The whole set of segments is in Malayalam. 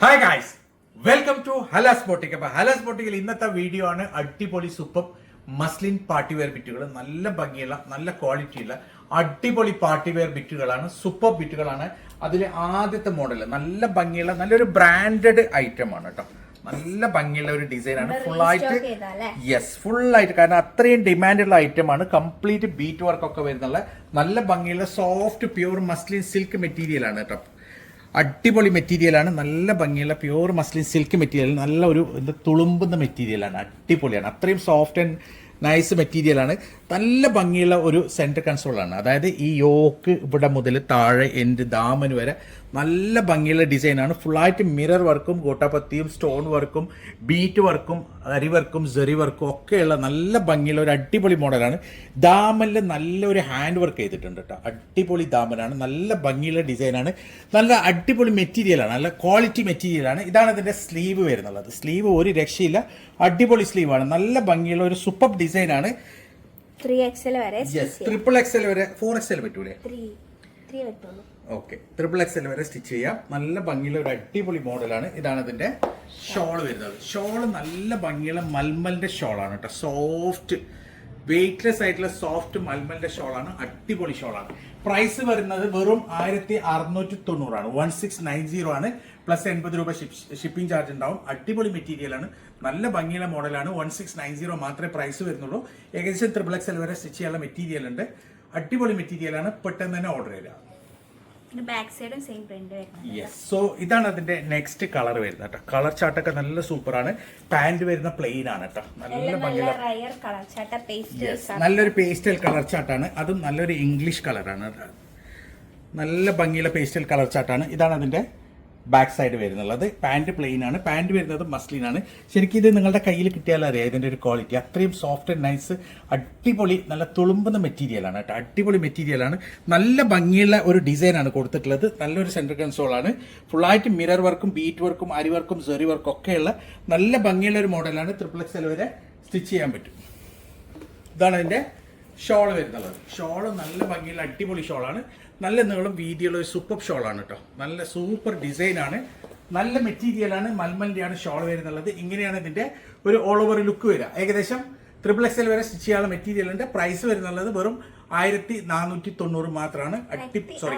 Hi guys welcome to Halas boutique അപ്പൊ ഹലാസ് ബോട്ടിക്കിൽ ഇന്നത്തെ വീഡിയോ ആണ് അടിപൊളി സൂപ്പർ മസ്ലിൻ പാർട്ടി വെയർ ബിറ്റുകൾ നല്ല ഭംഗിയുള്ള നല്ല ക്വാളിറ്റിയുള്ള അടിപൊളി പാർട്ടി വെയർ ബിറ്റുകളാണ് സൂപ്പർ ബിറ്റുകളാണ് അതിലെ ആദ്യത്തെ മോഡൽ നല്ല ഭംഗിയുള്ള നല്ലൊരു ബ്രാൻഡഡ് ഐറ്റം ആണ് കേട്ടോ. നല്ല ഭംഗിയുള്ള ഒരു ഡിസൈൻ ആണ്. ഫുൾ ആയിട്ട് യെസ് ഫുൾ ആയിട്ട്. കാരണം അത്രയും ഡിമാൻഡുള്ള ഐറ്റം ആണ്. കംപ്ലീറ്റ് ബീറ്റ് വർക്ക് ഒക്കെ വരുന്നുള്ള നല്ല ഭംഗിയുള്ള soft pure muslin silk material ആണ് കേട്ടോ. അടിപൊളി മെറ്റീരിയലാണ് നല്ല ഭംഗിയുള്ള പ്യൂർ മസ്ലിൻ സിൽക്ക് മെറ്റീരിയൽ നല്ല ഒരു എന്താ തുളുമ്പുന്ന മെറ്റീരിയലാണ് അടിപൊളിയാണ്. അത്രയും സോഫ്റ്റ് ആൻഡ് നൈസ് മെറ്റീരിയലാണ് നല്ല ഭംഗിയുള്ള ഒരു സെന്റർ കൺസോളാണ് അതായത് ഈ യോക്ക് ഇവിടെ മുതൽ താഴെ എന്റെ ദാമന് വരെ നല്ല ഭംഗിയുള്ള ഡിസൈനാണ്. ഫുള്ളായിട്ട് മിറർ വർക്കും ഗോട്ടാപത്തിയും സ്റ്റോൺ വർക്കും ബീറ്റ് വർക്കും അരി വർക്കും ജെറി വർക്കും ഒക്കെയുള്ള നല്ല ഭംഗിയുള്ള ഒരു അടിപൊളി മോഡലാണ്. ദാമനിൽ നല്ലൊരു ഹാൻഡ് വർക്ക് ചെയ്തിട്ടുണ്ട് കേട്ടോ അടിപൊളി ദാമനാണ്. നല്ല ഭംഗിയുള്ള ഡിസൈനാണ്. നല്ല അടിപൊളി മെറ്റീരിയലാണ്. നല്ല ക്വാളിറ്റി മെറ്റീരിയലാണ്. ഇതാണ് ഇതിന്റെ സ്ലീവ് വരുന്നുള്ളത്. സ്ലീവ് ഒരു രക്ഷയില്ല. അടിപൊളി സ്ലീവാണ്. നല്ല ഭംഗിയുള്ള ഒരു സൂപ്പർ ഡിസൈനാണ്. ത്രീ എക്സൽ വരെ ത്രിപ്പിൾ ട്രിപ്പിൾ എക്സൽ വരെ ഫോർ എക്സൽ പറ്റൂലേ? ത്രീ ത്രീ പറ്റുള്ളൂ. ഓക്കെ ട്രിപ്പിൾ എക്സൽ വരെ സ്റ്റിച്ച് ചെയ്യാം. നല്ല ഭംഗിയുള്ള ഒരു അടിപൊളി മോഡലാണ് ഇതാണ് ഇതിന്റെ ഷോൾ വരുന്നത്. ഷോൾ നല്ല ഭംഗിയുള്ള മൽമലിന്റെ ഷോളാണ് കേട്ടോ. സോഫ്റ്റ് വെയിറ്റ്ലെസ് ആയിട്ടുള്ള സോഫ്റ്റ് മൽമലിന്റെ ഷോളാണ് അടിപൊളി ഷോളാണ് പ്രൈസ് വരുന്നത് വെറും ആയിരത്തി അറുന്നൂറ്റി തൊണ്ണൂറാണ് വൺ സിക്സ് നയൻ സീറോ ആണ്. പ്ലസ് എൺപത് രൂപ ഷിപ്പിംഗ് ചാർജ് ഉണ്ടാവും. അടിപൊളി മെറ്റീരിയൽ ആണ്. നല്ല ഭംഗിയുള്ള മോഡലാണ് വൺ സിക്സ് നയൻ സീറോ മാത്രമേ പ്രൈസ് വരുന്നുള്ളൂ. ഏകദേശം ട്രിപ്പിൾ എക്സൽ വരെ സ്റ്റിച്ച് ചെയ്യാനുള്ള മെറ്റീരിയൽ ഉണ്ട്. അടിപൊളി മെറ്റീരിയലാണ് പെട്ടെന്ന് തന്നെ ഓർഡർ ചെയ്യുക ബാക്ക് സൈഡും സെയിം പ്രിന്റ് വരുന്നത് യെസ് സോ ഇതാണ് അതിന്റെ നെക്സ്റ്റ് കളർ വരുന്നത് കേട്ടോ. കളർ ചാർട്ടൊക്കെ നല്ല സൂപ്പറാണ് പാന്റ് വരുന്ന പ്ലെയിൻ ആണ് കേട്ടോ. നല്ല ഭംഗിയുള്ള നല്ലൊരു പേസ്റ്റൽ കളർ ചാർട്ടാണ് അതും നല്ലൊരു ഇംഗ്ലീഷ് കളറാണ് നല്ല ഭംഗിയുള്ള പേസ്റ്റൽ കളർ ചാർട്ടാണ് ഇതാണ് അതിന്റെ ബാക്ക് സൈഡ് വരുന്നുള്ളത്. പാന്റ് പ്ലെയിൻ ആണ്. പാന്റ് വരുന്നത് മസ്ലിൻ ആണ്. ശരിക്കും ഇത് നിങ്ങളുടെ കയ്യിൽ കിട്ടിയാൽ അറിയാം. ഇതിന്റെ ഒരു ക്വാളിറ്റി അത്രയും സോഫ്റ്റ് ആൻഡ് നൈസ് അടിപൊളി നല്ല തുളുമ്പുന്ന മെറ്റീരിയൽ ആണ് കേട്ടോ. അടിപൊളി മെറ്റീരിയലാണ് നല്ല ഭംഗിയുള്ള ഒരു ഡിസൈനാണ് കൊടുത്തിട്ടുള്ളത്. നല്ലൊരു സെന്റർ കൺസോൾ ആണ്. ഫുള്ളായിട്ട് മിറർ വർക്കും ബീറ്റ് വർക്കും അരി വർക്കും സെറി വർക്കും ഒക്കെയുള്ള നല്ല ഭംഗിയുള്ള ഒരു മോഡലാണ് ത്രിപ്ലക്സ് വരെ സ്റ്റിച്ച് ചെയ്യാൻ പറ്റും. ഇതാണ് അതിന്റെ ഷോൾ വരുന്നുള്ളത്. ഷോൾ നല്ല ഭംഗിയുള്ള അടിപൊളി ഷോളാണ്. നല്ല നീളം വീതിയുള്ള ഒരു സൂപ്പർ ഷോളാണ് കേട്ടോ. നല്ല സൂപ്പർ ഡിസൈൻ ആണ് നല്ല മെറ്റീരിയലാണ് മൽമലിന്റെയാണ് ഷോൾ വരുന്നുള്ളത്. ഇങ്ങനെയാണ് ഇതിന്റെ ഒരു ഓൾ ഓവർ ലുക്ക് വരിക. ഏകദേശം ട്രിപ്പിൾ എക്സ് എൽ വരെ സ്റ്റിച്ച് ചെയ്യാനുള്ള മെറ്റീരിയൽ ഉണ്ട്. പ്രൈസ് വരുന്നുള്ളത് വെറും ആയിരത്തി നാനൂറ്റി തൊണ്ണൂറ് മാത്രമാണ് അട്ടി സോറി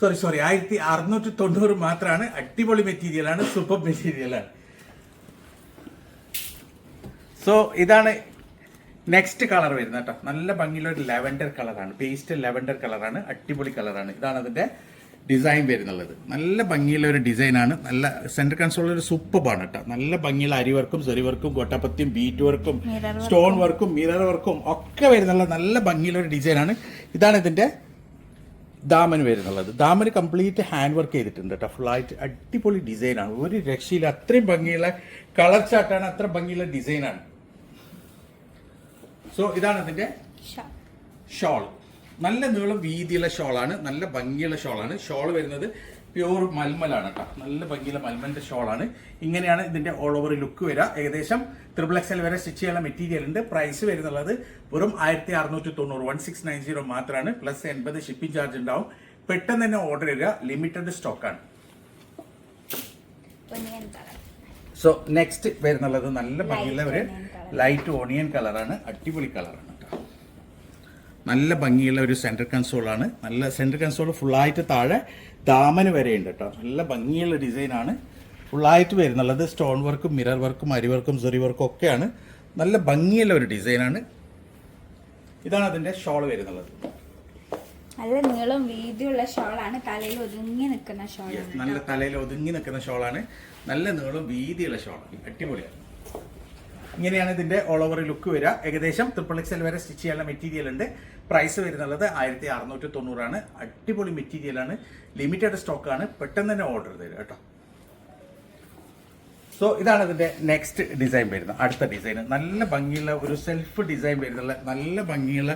സോറി സോറി ആയിരത്തി അറുന്നൂറ്റി തൊണ്ണൂറ് മാത്രമാണ് അടിപൊളി മെറ്റീരിയലാണ് സൂപ്പർ മെറ്റീരിയലാണ് സോ ഇതാണ് നെക്സ്റ്റ് കളർ വരുന്നത് കേട്ടോ. നല്ല ഭംഗിയുള്ള ഒരു ലെവൻഡർ കളറാണ് പേസ്റ്റ് ലെവൻഡർ കളറാണ് അടിപൊളി കളറാണ് ഇതാണ് അതിന്റെ ഡിസൈൻ വരുന്നുള്ളത്. നല്ല ഭംഗിയുള്ള ഒരു ഡിസൈനാണ് നല്ല സെന്റർ കൺസോളിൽ ഒരു സൂപ്പറാണ് കേട്ടോ. നല്ല ഭംഗിയുള്ള അരി വർക്കും സെറി വർക്കും കൊട്ടപ്പത്തിയും ബീറ്റ് വർക്കും സ്റ്റോൺ വർക്കും മിറർ വർക്കും ഒക്കെ വരുന്നുള്ള നല്ല ഭംഗിയുള്ള ഒരു ഡിസൈനാണ് ഇതാണ് ഇതിന്റെ ദാമൻ വരുന്നുള്ളത്. ദാമന് കംപ്ലീറ്റ് ഹാൻഡ് വർക്ക് ചെയ്തിട്ടുണ്ട് കേട്ടോ. ഫുള്ളായിട്ട് അടിപൊളി ഡിസൈനാണ് ഒരു രക്ഷയിൽ അത്രയും ഭംഗിയുള്ള കളർ ചാർട്ടാണ് അത്ര ഭംഗിയുള്ള ഡിസൈനാണ് സോ ഇതാണ് ഇതിന്റെ ഷോൾ നല്ല നീളം വീതിയുള്ള ഷോളാണ് നല്ല ഭംഗിയുള്ള ഷോളാണ് ഷോൾ വരുന്നത് പ്യൂർ മൽമലാണ് കേട്ടോ നല്ല ഭംഗിയുള്ള മൽമലിന്റെ ഷോളാണ് ഇങ്ങനെയാണ് ഇതിന്റെ ഓൾ ഓവർ ലുക്ക് വരിക ഏകദേശം ത്രിപിൾ എക്സ് എൽ വരെ സ്റ്റിച്ച് ചെയ്യാനുള്ള മെറ്റീരിയൽ ഉണ്ട്. പ്രൈസ് വരുന്നുള്ളത് വെറും ആയിരത്തി അറുന്നൂറ്റി തൊണ്ണൂറ് വൺ സിക്സ് നയൻ സീറോ മാത്രമാണ്. പ്ലസ് എൺപത് ഷിപ്പിംഗ് ചാർജ് ഉണ്ടാവും. പെട്ടെന്ന് തന്നെ ഓർഡർ ചെയ്യുക ലിമിറ്റഡ് സ്റ്റോക്കാണ് സോ നെക്സ്റ്റ് വരുന്നുള്ളത് നല്ല ഭംഗിയുള്ള ഒരു. ലൈറ്റ് ഓണിയൻ കളറാണ് അടിപൊളി കളറാണ് നല്ല ഭംഗിയുള്ള ഒരു സെന്റർ കൺസോളാണ് നല്ല സെന്റർ കൺസോൾ ഫുള്ളായിട്ട് താഴെ ദാമന് വരെ ഉണ്ട് കേട്ടോ നല്ല ഭംഗിയുള്ള ഡിസൈനാണ് ഫുള്ളായിട്ട് വരുന്നുള്ളത് സ്റ്റോൺ വർക്കും മിറർ വർക്കും അരി വർക്കും സെറി വർക്കും ഒക്കെയാണ്. നല്ല ഭംഗിയുള്ള ഒരു ഡിസൈനാണ് ഇതാണ് അതിന്റെ ഷോൾ വരുന്നുള്ളത്. നല്ല നീളം വീതിയുള്ള ഷോളാണ് തലയിൽ ഒതുങ്ങി നിൽക്കുന്ന ഷോൾ നല്ല തലയിൽ ഒതുങ്ങി നിൽക്കുന്ന ഷോളാണ് നല്ല നീളം വീതിയുള്ള ഷോളാണ് അടിപൊളിയാണ്. ഇങ്ങനെയാണ് ഇതിന്റെ ഓൾ ഓവർ ലുക്ക് വരിക. ഏകദേശം ട്രിപ്പിൾ എൽ വരെ സ്റ്റിച്ച് ചെയ്യാനുള്ള മെറ്റീരിയൽ ഉണ്ട്. പ്രൈസ് വരുന്നത് ആയിരത്തി അറുന്നൂറ്റി തൊണ്ണൂറാണ് അടിപൊളി മെറ്റീരിയലാണ് ലിമിറ്റഡ് സ്റ്റോക്ക് ആണ്. പെട്ടെന്ന് തന്നെ ഓർഡർ ചെയ്ത് കേട്ടോ. സോ ഇതാണ് ഇതിന്റെ നെക്സ്റ്റ് ഡിസൈൻ വരുന്നത്. അടുത്ത ഡിസൈൻ നല്ല ഭംഗിയുള്ള ഒരു സെൽഫ് ഡിസൈൻ വരുന്നുള്ള നല്ല ഭംഗിയുള്ള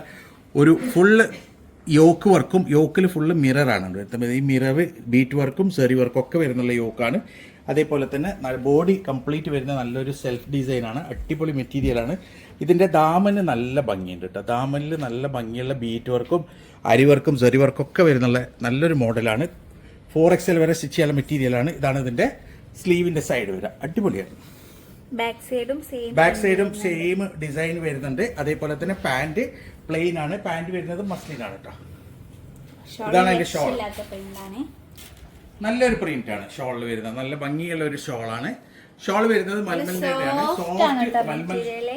ഒരു ഫുള്ള് യോക്ക് വർക്കും യോക്കിൽ ഫുള്ള് മിററാണ് ഈ മിറർ ബീറ്റ് വർക്കും സെറി വർക്കും ഒക്കെ വരുന്നുള്ള യോക്കാണ് അതേപോലെ തന്നെ ബോഡി കംപ്ലീറ്റ് വരുന്ന നല്ലൊരു സെൽഫ് ഡിസൈനാണ് അടിപൊളി മെറ്റീരിയലാണ് ഇതിന്റെ ദാമന് നല്ല ഭംഗിയുണ്ട് കേട്ടോ ദാമനിൽ നല്ല ഭംഗിയുള്ള ബീറ്റ് വർക്കും അരിവർക്കും സെറി വർക്കും ഒക്കെ വരുന്നുള്ള നല്ലൊരു മോഡലാണ് ഫോർ എക്സ് എൽ വരെ സ്റ്റിച്ച് ചെയ്യാനുള്ള മെറ്റീരിയലാണ് ഇതാണ് ഇതിന്റെ സ്ലീവിന്റെ സൈഡ് വരിക അടിപൊളിയാണ് ബാക്ക് സൈഡും സെയിം ബാക്ക് സൈഡും സെയിം ഡിസൈൻ വരുന്നുണ്ട്. അതേപോലെ തന്നെ പാന്റ് പ്ലെയിൻ ആണ്. പാന്റ് വരുന്നത് മസ്ലിൻ ആണ് കേട്ടോ ഇതാണ് അതിന്റെ shawl. നല്ലൊരു പ്രിന്റ് ആണ് ഷോളിൽ വരുന്നത്. നല്ല ഭംഗിയുള്ള ഒരു ഷോളാണ്. ഷോൾ വരുന്നത് ആണ് സോഫ്റ്റ് ആണ് സോഫ്റ്റ് മൽമൽ മെറ്റീരിയൽ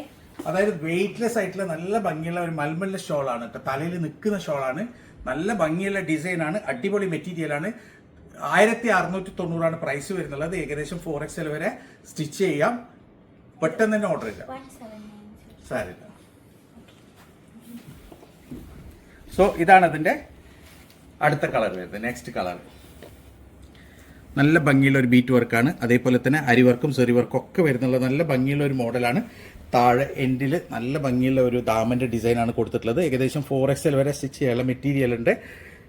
അതായത് വെയിറ്റ്ലെസ് ആയിട്ടുള്ള നല്ല ഭംഗിയുള്ള ഒരു മൽമലിന്റെ ഷോളാണ് കേട്ടോ. തലയിൽ നിൽക്കുന്ന ഷോളാണ്. നല്ല ഭംഗിയുള്ള ഡിസൈൻ ആണ്. അടിപൊളി മെറ്റീരിയൽ ആണ്. ആയിരത്തി അറുന്നൂറ്റി തൊണ്ണൂറാണ് പ്രൈസ് വരുന്നുള്ളത് ഏകദേശം ഫോർ എക്സ് എൽ വരെ സ്റ്റിച്ച് ചെയ്യാം. പെട്ടെന്ന് തന്നെ ഓർഡർ ചെയ്യാം. സാരി സാരില്ല സോ ഇതാണ് അതിന്റെ അടുത്ത കളർ വരുന്നത്. നെക്സ്റ്റ് കളർ നല്ല ഭംഗിയുള്ള ഒരു ബീറ്റ് വർക്കാണ് അതേപോലെ തന്നെ അരി വർക്കും സെറി വർക്കും ഒക്കെ വരുന്നുള്ള നല്ല ഭംഗിയുള്ള ഒരു മോഡലാണ് താഴെ എൻഡിൽ നല്ല ഭംഗിയുള്ള ഒരു ദാമന്റെ ഡിസൈനാണ് കൊടുത്തിട്ടുള്ളത്. ഏകദേശം ഫോർ എക്സ് എൽ വരെ സ്റ്റിച്ച് ചെയ്യാനുള്ള മെറ്റീരിയൽ ഉണ്ട്.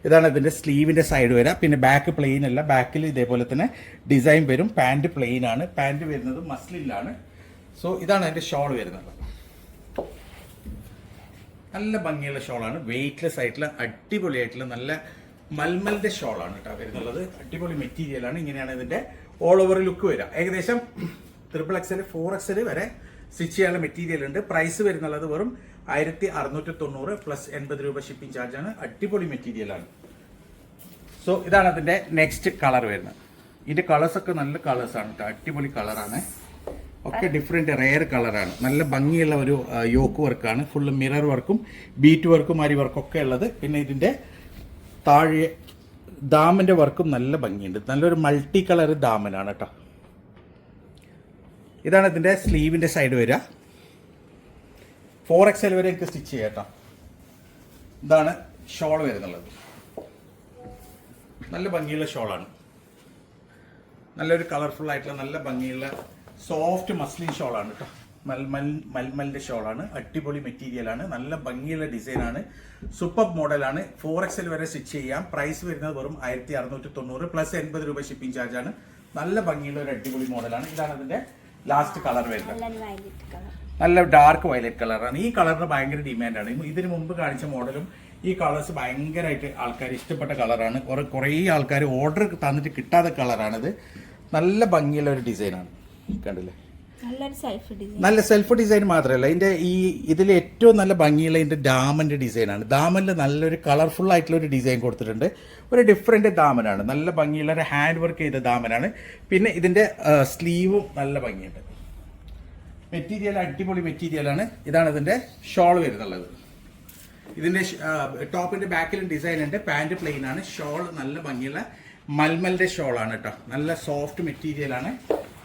ഇതാണ് ഇതിന്റെ സ്ലീവിന്റെ സൈഡ് വരാം. പിന്നെ ബാക്ക് പ്ലെയിൻ അല്ല ബാക്കിൽ ഇതേപോലെ തന്നെ ഡിസൈൻ വരും. പാന്റ് പ്ലെയിൻ ആണ്. പാന്റ് വരുന്നത് മസ്ലിനിലാണ് സോ ഇതാണ് അതിന്റെ ഷോൾ വരുന്നത്. നല്ല ഭംഗിയുള്ള ഷോളാണ് വെയിറ്റ്ലെസ് ആയിട്ടുള്ള അടിപൊളിയായിട്ടുള്ള നല്ല മൽമലിന്റെ ഷോളാണ് കേട്ടോ വരുന്നുള്ളത്. അടിപൊളി മെറ്റീരിയലാണ് ഇങ്ങനെയാണ് ഇതിന്റെ ഓൾ ഓവർ ലുക്ക് വരിക. ഏകദേശം ട്രിപ്പിൾ എക്സൽ ഫോർ എക്സൽ വരെ സ്റ്റിച്ച് ചെയ്യാനുള്ള മെറ്റീരിയൽ ഉണ്ട്. പ്രൈസ് വരുന്നുള്ളത് വെറും ആയിരത്തി അറുന്നൂറ്റി തൊണ്ണൂറ് പ്ലസ് എൺപത് രൂപ ഷിപ്പിംഗ് ചാർജ് ആണ്. അടിപൊളി മെറ്റീരിയലാണ് സോ ഇതാണ് അതിന്റെ നെക്സ്റ്റ് കളർ വരുന്നത്. ഇതിന്റെ കളേഴ്സ് ഒക്കെ നല്ല കളേഴ്സ് ആണ് കേട്ടോ. അടിപൊളി കളറാണ് ഒക്കെ ഡിഫറെന്റ് റെയർ കളറാണ് നല്ല ഭംഗിയുള്ള ഒരു യോക്ക് വർക്കാണ് ഫുള്ള് മിറർ വർക്കും ബീറ്റ് വർക്കും അരി വർക്കും ഒക്കെ ഉള്ളത്. പിന്നെ ഇതിന്റെ താഴെ ഡാമിന്റെ വർക്കും നല്ല ഭംഗിയുണ്ട്. നല്ലൊരു മൾട്ടി കളർ ദാമനാണ് കേട്ടോ. ഇതാണ് ഇതിന്റെ സ്ലീവിന്റെ സൈഡ് വരിക. ഫോർ എക്സ് എൽ വരെ എനിക്ക് സ്റ്റിച്ച് ചെയ്യാം കേട്ടോ. ഇതാണ് ഷോൾ വരുന്നുള്ളത്. നല്ല ഭംഗിയുള്ള ഷോളാണ് നല്ലൊരു കളർഫുൾ ആയിട്ടുള്ള നല്ല ഭംഗിയുള്ള സോഫ്റ്റ് മസ്ലിൻ ഷോളാണ് കേട്ടോ. മൽമൽ മൽമലിന്റെ ഷോളാണ്. അടിപൊളി മെറ്റീരിയൽ ആണ് നല്ല ഭംഗിയുള്ള ഡിസൈനാണ്. ആണ് സൂപ്പർ മോഡലാണ്. ഫോർ എക്സൽ വരെ സ്റ്റിച്ച് ചെയ്യാം. പ്രൈസ് വരുന്നത് വെറും ആയിരത്തി അറുന്നൂറ്റി തൊണ്ണൂറ് പ്ലസ് എൺപത് രൂപ ഷിപ്പിംഗ് ചാർജ് ആണ്. നല്ല ഭംഗിയുള്ള ഒരു അടിപൊളി മോഡലാണ്. ഇതാണ് അതിന്റെ ലാസ്റ്റ് കളർ വരുന്നത്. നല്ല വയലറ്റ് കളർ നല്ല ഡാർക്ക് വയലറ്റ് കളറാണ് ഈ കളറിന് ഭയങ്കര ഡിമാൻഡാണ് ഇതിനു മുമ്പ് കാണിച്ച മോഡലും ഈ കളേഴ്സ് ഭയങ്കരമായിട്ട് ആൾക്കാർ ഇഷ്ടപ്പെട്ട കളറാണ് കുറെ കുറേ ആൾക്കാർ ഓർഡർ തന്നിട്ട് കിട്ടാത്ത കളറാണിത് നല്ല ഭംഗിയുള്ള ഒരു ഡിസൈനാണ് കണ്ടില്ലേ? നല്ല സെൽഫ് ഡിസൈൻ മാത്രമല്ല ഇതിന്റെ ഈ ഇതിൽ ഏറ്റവും നല്ല ഭംഗിയുള്ള ഇതിന്റെ ഡാമന്റെ ഡിസൈനാണ് ഡാമനിൽ നല്ലൊരു കളർഫുൾ ആയിട്ടുള്ള ഒരു ഡിസൈൻ കൊടുത്തിട്ടുണ്ട്. ഒരു ഡിഫറെന്റ് ദാമനാണ്. നല്ല ഭംഗിയുള്ള ഒരു ഹാൻഡ് വർക്ക് ചെയ്ത ദാമനാണ്. പിന്നെ ഇതിന്റെ സ്ലീവും നല്ല ഭംഗിയുണ്ട്. മെറ്റീരിയൽ അടിപൊളി മെറ്റീരിയലാണ് ഇതാണ് ഇതിന്റെ ഷോൾ വരുന്നുള്ളത്. ഇതിന്റെ ടോപ്പിന്റെ ബാക്കിലും ഡിസൈൻ ഉണ്ട്. പാന്റ് പ്ലെയിൻ ആണ്. ഷോൾ നല്ല ഭംഗിയുള്ള മൽമലിന്റെ ഷോൾ ആണ് കേട്ടോ. നല്ല സോഫ്റ്റ് മെറ്റീരിയൽ ആണ്.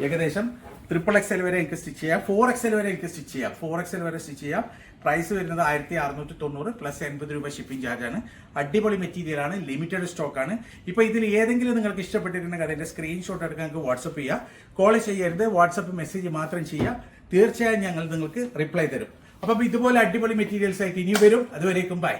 ഏകദേശം ട്രിപ്പിൾ എക്സ് വരെ എനിക്ക് സ്റ്റിച്ച് ചെയ്യാം. ഫോർ എക്സ് വരെ എനിക്ക് സ്റ്റിച്ച് ചെയ്യാം. ഫോർ എക്സ് വരെ സ്റ്റിച്ച് ചെയ്യാം. പ്രൈസ് വരുന്നത് ആയിരത്തി അറുന്നൂറ്റി തൊണ്ണൂറ് പ്ലസ് എൺപത് രൂപ ഷിപ്പിംഗ് ചാർജ് ആണ്. അടിപൊളി മെറ്റീരിയലാണ് ലിമിറ്റഡ് സ്റ്റോക്ക് ആണ്. ഇപ്പൊ ഇതിൽ ഏതെങ്കിലും നിങ്ങൾക്ക് ഇഷ്ടപ്പെട്ടിട്ടുണ്ടെങ്കിൽ അതിന്റെ സ്ക്രീൻഷോട്ട് എടുക്കാൻ നിങ്ങൾക്ക് വാട്സപ്പ് ചെയ്യാം. കോൾ ചെയ്യരുത്. വാട്സപ്പ് മെസ്സേജ് മാത്രം ചെയ്യുക തീർച്ചയായും ഞങ്ങൾ നിങ്ങൾക്ക് റിപ്ലൈ തരും. അപ്പം ഇതുപോലെ അടിപൊളി മെറ്റീരിയൽസ് ആയിട്ട് ഇനി വരും. അതുവരേക്കും ബൈ